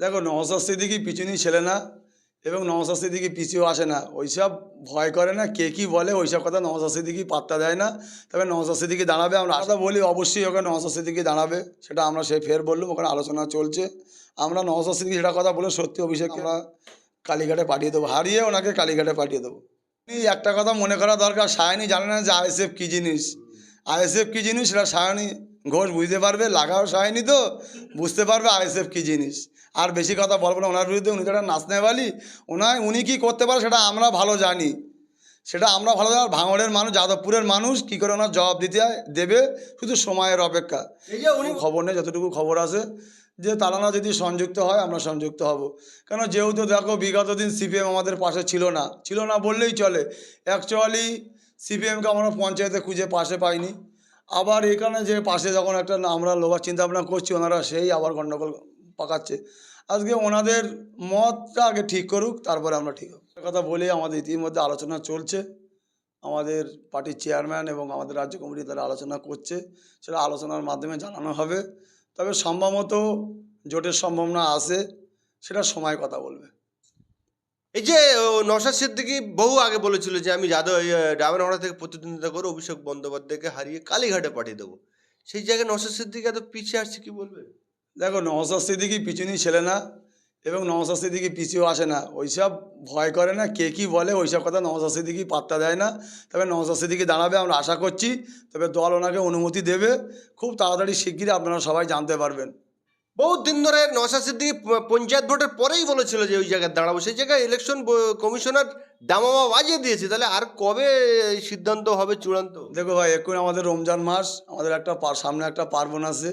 দেখো নওসাদ সিদ্দিকি পিছুনি ছেলে না এবং নওসাদ সিদ্দিকি পিছিয়েও আসে না। ওইসব ভয় করে না, কে কী বলে, ওইসব কথা নওসাদ সিদ্দিকি পাত্তা দেয় না। তবে নওসাদ সিদ্দিকি দাঁড়াবে, আমরা কথা বলি অবশ্যই ওখানে নওসাদ সিদ্দিকি দাঁড়াবে, সেটা আমরা সে ফের বললাম, ওখানে আলোচনা চলছে। আমরা নওসাদ সিদ্দিকি সেটা কথা বলে সত্যি অভিষেক আমরা কালীঘাটে পাঠিয়ে দেবো, হারিয়ে ওনাকে কালীঘাটে পাঠিয়ে দেবো। একটা কথা মনে করা দরকার, সায়নি জানে না যে আইএসএফ কী জিনিস। আইএসএফ কী জিনিস, সেটা সায়নি ঘোষ বুঝতে পারবে লাগাও সায়নি তো বুঝতে পারবে আইএসএফ কী জিনিস। আর বেশি কথা বলব না ওনার বিরুদ্ধে উনি তো একটা নাচনেওয়ালি ওনায় উনি কী করতে পারে সেটা আমরা ভালো জানি। সেটা আমরা ভালো জানি ভাঙড়ের মানুষ যাদবপুরের মানুষ কী করে ওনার জবাব দিতে হয় দেবে শুধু সময়ের অপেক্ষা। এই যে উনি খবর নেই যতটুকু খবর আছে যে তারা না যদি সংযুক্ত হয় আমরা সংযুক্ত হব। কেন যেহেতু দেখো বিগত দিন সিপিএম আমাদের পাশে ছিল না ছিল না বললেই চলে। অ্যাকচুয়ালি সিপিএমকে আমরা পঞ্চায়েতে খুঁজে পাশে পাইনি। আবার এখানে যে পাশে যখন একটা আমরা লোবার চিন্তা ভাবনা করছি, ওনারা সেই আবার গণ্ডগোল পাকাচ্ছে। আজকে ওনাদের মতটা আগে ঠিক করুক, তারপরে আমরা ঠিক হব। কথা বলি, আমাদের ইতিমধ্যে আলোচনা চলছে। আমাদের পার্টির চেয়ারম্যান এবং আমাদের রাজ্য কমিটি তারা আলোচনা করছে। সেটা আলোচনার মাধ্যমে জানানো হবে। তবে সম্ভবত জোটের সম্ভাবনা আছে, সেটা সময় কথা বলবে। এই যে নওশাদ সিদ্দিকি বহু আগে বলেছিল যে, আমি যাদব ডায়মন্ডহাওড়া থেকে প্রতিদ্বন্দ্বিতা করে অভিষেক বন্দ্যোপাধ্যায়কে হারিয়ে কালীঘাটে পাঠিয়ে দেবো। সেই জায়গায় নওশাদ সিদ্দিকি এত পিছিয়ে আসছে কি বলবে? দেখো নওসাদ সিদ্দিকি পিছুনি ছেলে না এবং নওসাদ সিদ্দিকি পিছিয়েও আসে না। ওইসব ভয় করে না, কে কী বলে, ওইসব কথা নওসাদ সিদ্দিকি পাত্তা দেয় না। তবে নওসাদ সিদ্দিকি দাঁড়াবে, আমরা আশা করছি। তবে দল ওনাকে অনুমতি দেবে। খুব তাড়াতাড়ি শিগগিরই আপনারা সবাই জানতে পারবেন। বহুত দিন ধরে নওশাদ সিদ্দিকি পঞ্চায়েত ভোটের পরেই বলেছিল যে ওই জায়গায় দাঁড়াবো। সেই জায়গায় ইলেকশন কমিশনার দামামা বাজিয়ে দিয়েছে। তাহলে আর কবে সিদ্ধান্ত হবে চূড়ান্ত? দেখো ভাই, এখন আমাদের রমজান মাস, আমাদের একটা সামনে একটা পার্বণ আছে।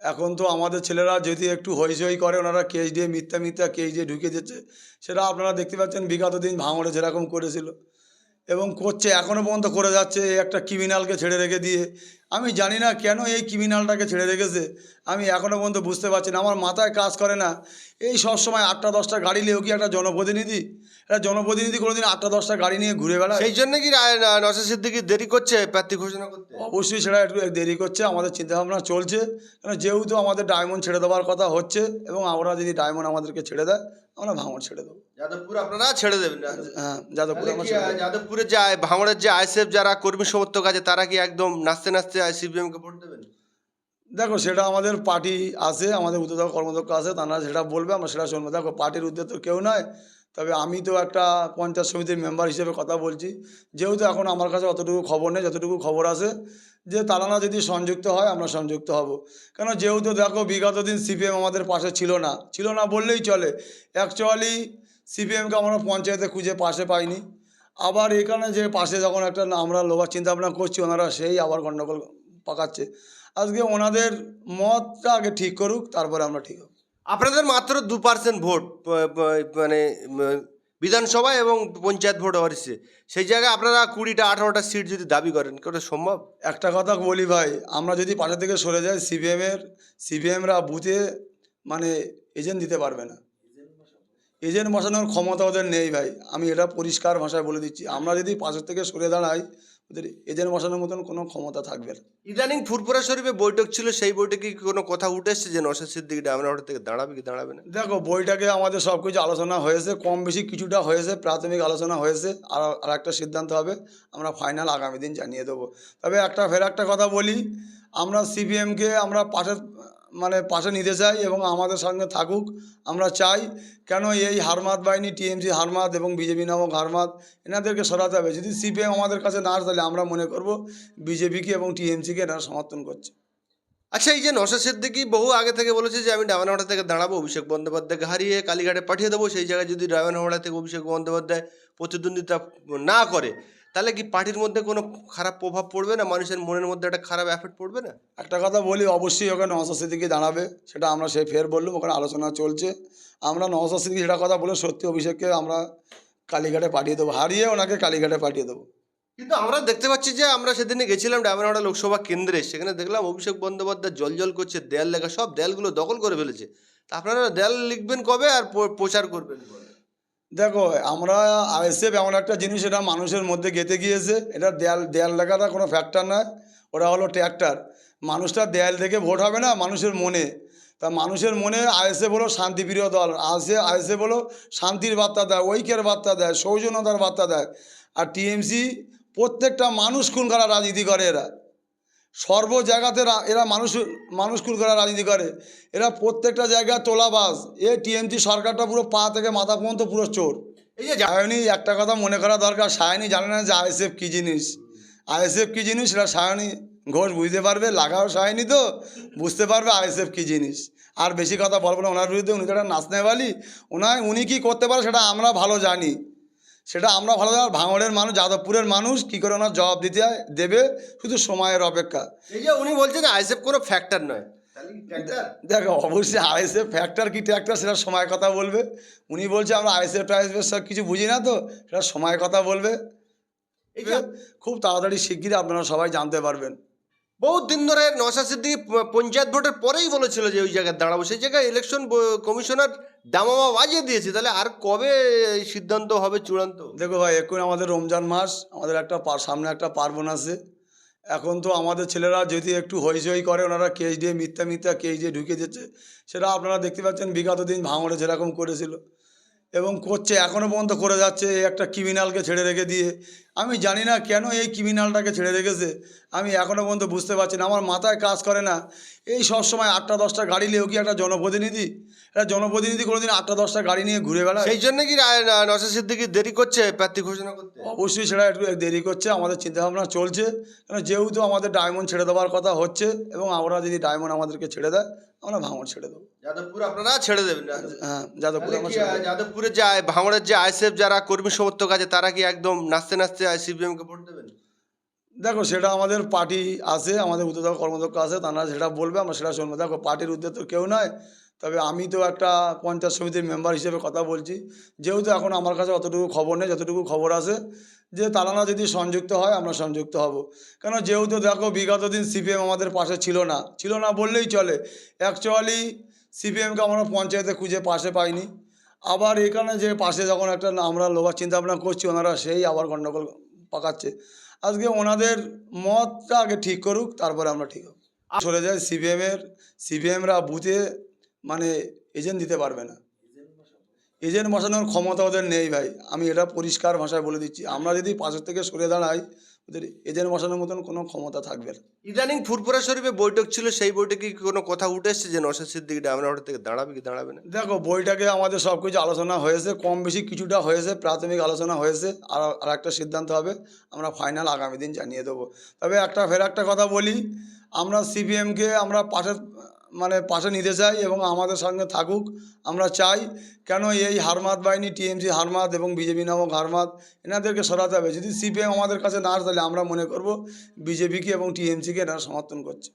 এখন তো আমাদের ছেলেরা যদি একটু হইচই করে, ওনারা কেস দিয়ে মিথ্যা মিথ্যা কেস দিয়ে ঢুকে যাচ্ছে সেটা আপনারা দেখতে পাচ্ছেন, বিগত দিন ভাঙড়ে যেরকম করেছিল। এবং করছে এখনও পর্যন্ত করে যাচ্ছে একটা ক্রিমিনালকে ছেড়ে রেখে দিয়ে আমি জানি না কেন এই ক্রিমিনালটাকে ছেড়ে রেখেছে। আমি এখনও পর্যন্ত বুঝতে পারছি না আমার মাথায় কাজ করে না। এই সব সময় আটটা দশটা গাড়ি নিয়েও কি একটা জনপ্রতিনিধি? একটা জনপ্রতিনিধি কোনোদিন আটটা দশটা গাড়ি নিয়ে ঘুরে বেড়ায়? সেই জন্য কি রা- না- নওশাদ সিদ্দিকি দেরি করছে প্রার্থী ঘোষণা করতে? অবশ্যই সেটা একটু দেরি করছে আমাদের চিন্তাভাবনা চলছে। কারণ যেহেতু আমাদের ডায়মন্ড ছেড়ে দেওয়ার কথা হচ্ছে এবং আমরা যদি ডায়মন্ড আমাদেরকে ছেড়ে দেয় আমরা ভাঙড় ছেড়ে দেবো। যাদবপুর আপনারা ছেড়ে দেবেন হ্যাঁ যাদবপুরে আমরা। যাদবপুরের যে ভাঙড়ের যে আইসএফ যারা কর্মী সমর্থক আছে তারা কি একদম নাচতে নাচতে সিপিএম কে ভোট দেবেন? দেখো, সেটা আমাদের পার্টি আছে, আমাদের উদ্যোগ কর্মদক্ষ আছে, তারা সেটা বলবে, আমরা সেটা শুনব। দেখো, পার্টির উদ্যোগ তো কেউ নয়, তবে আমি তো একটা পঞ্চায়েত সমিতির মেম্বার হিসেবে কথা বলছি। যেহেতু এখন আমার কাছে অতটুকু খবর নেই, যতটুকু খবর আছে, যে তারা না যদি সংযুক্ত হয়, আমরা সংযুক্ত হব। কেন, যেহেতু দেখো, বিগত দিন সিপিএম আমাদের পাশে ছিল না ছিল না বললেই চলে। অ্যাকচুয়ালি সিপিএমকে আমরা পঞ্চায়েতে খুঁজে পাশে পাইনি। আবার এখানে যে পাশে যখন একটা আমরা লোবার চিন্তা ভাবনা করছি ওনারা সেই আবার গণ্ডগোল পাকাচ্ছে। আজকে ওনাদের মতটা আগে ঠিক করুক তারপরে আমরা ঠিক হব। আপনাদের মাত্র দু পার্সেন্ট ভোট মানে বিধানসভা এবং পঞ্চায়েত ভোট হচ্ছে সেই জায়গায় আপনারা কুড়িটা আঠারোটা সিট যদি দাবি করেন ওটা সম্ভব? একটা কথা বলি ভাই আমরা যদি পাশে থেকে সরে যাই সিপিএমের সিপিএমরা বুথে মানে এজেন্ট দিতে পারবে না। এজেন্ট বসানোর ক্ষমতা ওদের নেই ভাই। আমি এটা পরিষ্কার ভাষায় বলে দিচ্ছি। আমরা যদি পাশের থেকে সরে দাঁড়াই ওদের এজেন্ট বসানোর মতন কোনো ক্ষমতা থাকবে না। ইদানিং ফুরপুরা শরীফে বৈঠক ছিল সেই বৈঠকে কি কোনো কথা উঠে এসছে যে নশা সিদ্দিকিটা আমরা ওটা থেকে দাঁড়াবে কি দাঁড়াবে না? দেখো বইটাকে আমাদের সব কিছু আলোচনা হয়েছে কম বেশি কিছুটা হয়েছে প্রাথমিক আলোচনা হয়েছে আর আর একটা সিদ্ধান্ত হবে আমরা ফাইনাল আগামী দিন জানিয়ে দেবো। তবে একটা ফের একটা কথা বলি আমরা সিপিএমকে আমরা পাশে মানে পাশে নিতে চাই এবং আমাদের সঙ্গে থাকুক, আমরা চাই। কেন এই হারমাত বাহিনী, টিএমসি হারমাত এবং বিজেপি নামক হারমাত এনাদেরকে সরাতে হবে। যদি সিপিএম আমাদের কাছে না আসে, তাহলে আমরা মনে করব বিজেপিকে এবং টিএমসিকে এনারা সমর্থন করছে। আচ্ছা এই যে নশা সিদ্দিকি বহু আগে থেকে বলেছে যে, আমি ডায়মন্ডহাওড়া থেকে দাঁড়াবো, অভিষেক বন্দ্যোপাধ্যায়কে হারিয়ে কালীঘাটে পাঠিয়ে দেবো। সেই জায়গায় যদি ডায়মন্ডহাওড়া থেকে অভিষেক বন্দ্যোপাধ্যায় প্রতিদ্বন্দ্বিতা না করে তাহলে কি পার্টির মধ্যে কোনো খারাপ প্রভাব পড়বে না? মানুষের মনের মধ্যে একটা খারাপ এফেক্ট পড়বে না? একটা কথা বলি অবশ্যই ওখানে নওসাদ সিদ্দিকি দাঁড়াবে। সেটা আমরা সে ফের বললাম ওখানে আলোচনা চলছে। আমরা নওসাদ সিদ্দিকি সেটা কথা বলে সত্যি অভিষেককে আমরা কালীঘাটে পাঠিয়ে দেবো। হারিয়ে ওনাকে কালীঘাটে পাঠিয়ে দেবো। কিন্তু আমরা দেখতে পাচ্ছি যে আমরা সেদিনে গেছিলাম ডায়মন্ডহাওড়া লোকসভা কেন্দ্রে। সেখানে দেখলাম অভিষেক বন্দ্যোপাধ্যায় জল জল করছে দেয়াল লেখা সব দেয়ালগুলো দখল করে ফেলেছে। তা আপনারা দেয়াল লিখবেন কবে আর প্রচার করবেন কবে? দেখো, আমরা আইএসএফ এমন একটা জিনিস, এটা মানুষের মধ্যে গেঁথে গিয়েছে। এটা দেয়াল দেয়াল লেখাটা কোনো ফ্যাক্টর নয়। ওটা হলো ট্র্যাক্টর মানুষটা দেয়াল দেখে ভোট হবে না, মানুষের মনে। তা মানুষের মনে আইএসএফ হলো শান্তিপ্রিয় দল। আসে আইএসএফ হলো শান্তির বার্তা দেয়, ঐক্যের বার্তা দেয়, সৌজন্যতার বার্তা দেয়। আর টিএমসি, প্রত্যেকটা মানুষ খুন করা রাজনীতি করে এরা। সর্ব জায়গাতে এরা মানুষ মানুষ করা রাজনীতি করে। এরা প্রত্যেকটা জায়গায় তোলাবাস এ টিএমসি সরকারটা পুরো পা থেকে মাথা পর্যন্ত পুরো চোর। এই যে সায়নী একটা কথা মনে করা দরকার সায়নী জানে না যে আইএসএফ কী জিনিস। আইএসএফ কী জিনিস? সেটা সায়নী ঘোষ বুঝতে পারবে লাগাও সায়নি তো বুঝতে পারবে আইএসএফ কী জিনিস। আর বেশি কথা বলব না ওনার বিরুদ্ধে উনি তো একটা নাচনেওয়ালি। ওনার উনি কী করতে পারে সেটা আমরা ভালো জানি। সেটা আমরা ভালো জানি আর ভাঙড়ের মানুষ যাদবপুরের মানুষ কী করে ওনার জবাব দিতে হয় দেবে শুধু সময়ের অপেক্ষা। এই যে উনি বলছেন আইসেফ কোনো ফ্যাক্টর নয়? দেখো অবশ্যই আইএসএফ ফ্যাক্টর কি ট্র্যাক্টর সেটা সময় কথা বলবে। উনি বলছে আমরা আইএসএফ টাইএসএফ সব কিছু বুঝি না তো সেটা সময় কথা বলবে। এই খুব তাড়াতাড়ি শিগগিরই আপনারা সবাই জানতে পারবেন। বহুত দিন ধরে নশা সিদ্দিকি পঞ্চায়েত ভোটের পরেই বলেছিল যে ওই জায়গায় দাঁড়াবো, সেই জায়গায় ইলেকশন কমিশনার দামামা বাজিয়ে দিয়েছে। তাহলে আর কবে এই সিদ্ধান্ত হবে চূড়ান্ত? দেখো ভাই, এখন আমাদের রমজান মাস, আমাদের একটা সামনে একটা পার্বণ আছে। এখন তো আমাদের ছেলেরা যদি একটু হইচই করে, ওনারা কেস দিয়ে মিথ্যা মিথ্যা কেস দিয়ে ঢুকে দিচ্ছে সেটা আপনারা দেখতে পাচ্ছেন, বিগত দিন ভাঙড়ে যেরকম করেছিল। এবং করছে এখনও পর্যন্ত করে যাচ্ছে একটা ক্রিমিনালকে ছেড়ে রেখে দিয়ে আমি জানি না কেন এই ক্রিমিনালটাকে ছেড়ে রেখেছে আমি এখনও পর্যন্ত বুঝতে পারছি না আমার মাথায় কাজ করে না। এই সব সময় আটটা দশটা গাড়ি নিয়েও কি একটা জনপ্রতিনিধি? একটা জনপ্রতিনিধি কোনোদিন আটটা দশটা গাড়ি নিয়ে ঘুরে বেড়ায়? সেই জন্য কি নশা সিদ্দিকি দেরি করছে প্রার্থী ঘোষণা করতে? অবশ্যই সেটা একটু দেরি করছে আমাদের চিন্তাভাবনা চলছে। কারণ যেহেতু আমাদের ডায়মন্ড ছেড়ে দেওয়ার কথা হচ্ছে এবং আমরা যদি ডায়মন্ড আমাদেরকে ছেড়ে দেয় আমরা ভাঙড় ছেড়ে দেবো। যাদবপুর আপনারা ছেড়ে দেবেন হ্যাঁ যাদবপুর। যাদবপুরের যে ভাঙড়ের যে আইসিএফ যারা কর্মী সমর্থক আছে তারা কি একদম নাচতে নাচতে সিপিএম কে ভোট দেবেন? দেখো, সেটা আমাদের পার্টি আছে, আমাদের উদ্যোগ কর্মদক্ষ আছে, তারা সেটা বলবে, আমরা সেটা শুনব। দেখো, পার্টির উদ্যোগ তো কেউ নয়, তবে আমি তো একটা পঞ্চায়েত সমিতির মেম্বার হিসেবে কথা বলছি। যেহেতু এখন আমার কাছে অতটুকু খবর নেই, যতটুকু খবর আছে, যে তারা না যদি সংযুক্ত হয়, আমরা সংযুক্ত হব। কেন, যেহেতু দেখো, বিগত দিন সিপিএম আমাদের পাশে ছিল না। ছিল না বললেই চলে। অ্যাকচুয়ালি সিপিএমকে আমরা পঞ্চায়েতে খুঁজে পাশে পাইনি। আবার এখানে যে পাশে যখন একটা আমরা লোভার চিন্তা ভাবনা করছি, ওনারা সেই আবার গণ্ডগোল পাকাচ্ছে। আজকে ওনাদের মতটা আগে ঠিক করুক, তারপরে আমরা ঠিক হব। চলে যায় সিবিএমের সিবিএমরা বুথে মানে এজেন্ট দিতে পারবে না। এজেন্ট বসানোর ক্ষমতা ওদের নেই ভাই। আমি এটা পরিষ্কার ভাষায় বলে দিচ্ছি। আমরা যদি পাশের থেকে সরে দাঁড়াই ওদের এজেন্ট বসানোর মতন কোনো ক্ষমতা থাকবে না। ইদানিং ফুরপুরা শরীফে বৈঠক ছিল সেই বৈঠকে কি কোনো কথা উঠে এসছে যে নশা সিদ্দিকি ডায়মন্ড থেকে দাঁড়াবে কি দাঁড়াবে না? দেখো বইটাকে আমাদের সব কিছু আলোচনা হয়েছে কম বেশি কিছুটা হয়েছে প্রাথমিক আলোচনা হয়েছে আর আর একটা সিদ্ধান্ত হবে আমরা ফাইনাল আগামী দিন জানিয়ে দেবো। তবে একটা ফের একটা কথা বলি আমরা সিপিএমকে আমরা পাশের মানে পাশে নিতে চাই এবং আমাদের সঙ্গে থাকুক, আমরা চাই। কেন এই হারমাত বাহিনী, টিএমসি হারমাত এবং বিজেপি নামক হারমাত এনাদেরকে সরাতে হবে। যদি সিপিএম আমাদের কাছে না তাহলে আমরা মনে করব বিজেপিকে এবং টিএমসিকে এনারা সমর্থন করছে।